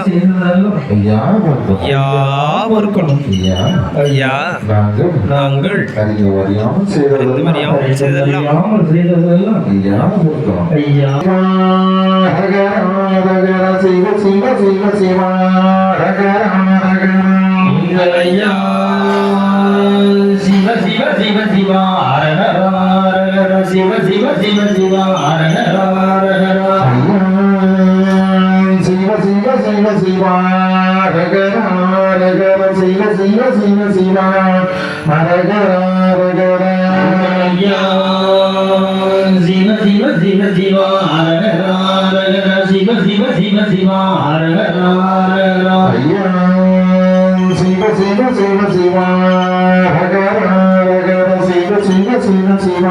செய்ததெல்லாம் யாவருக்கும் யாவருக்கும் ஐயா நாங்கள் அறியாமல் செய்ததெல்லாம் ஐயா சிவ சிவ சிவ சிவ ஐயா சிவ சிவ சிவ சிவ அரகர அரகர சிவ சிவ சிவ சிவ சிவ சிவ சிவ சிவ ரகர ரகர சிவ சிவ சிவ சிவ ரகர ரகர ஐயா சிவ சிவ சிவ சிவ அரகர அரகர சிவ சிவ சிவ சிவ அரகர அரகர ஐயா சிவ சிவ சிவ சிவ ரகர ரகர சிவ சிவ சிவ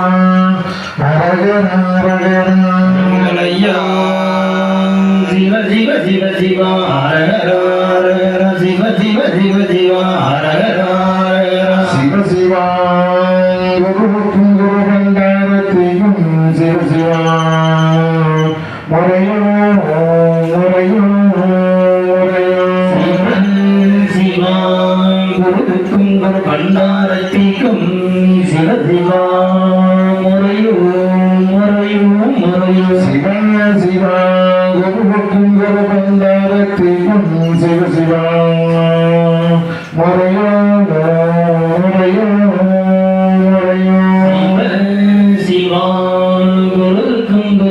சிவ அரகர அரகர சிவ சிவ சிவ சிவ அரகர அரகர சிவ சிவா குருவுக்கும் குரு பண்டாரத்தையும் சிவ சிவா முறையோ முறையோ முறையோ சிவாய் குருவுக்கும் குரு பண்டாரை தீக்கும் சிவ சிவா முறையோ முறையோ முறையோ. சிவ குருவுக்கும் குரு பண்டாரத்தையும் சிவ சிவா. What are?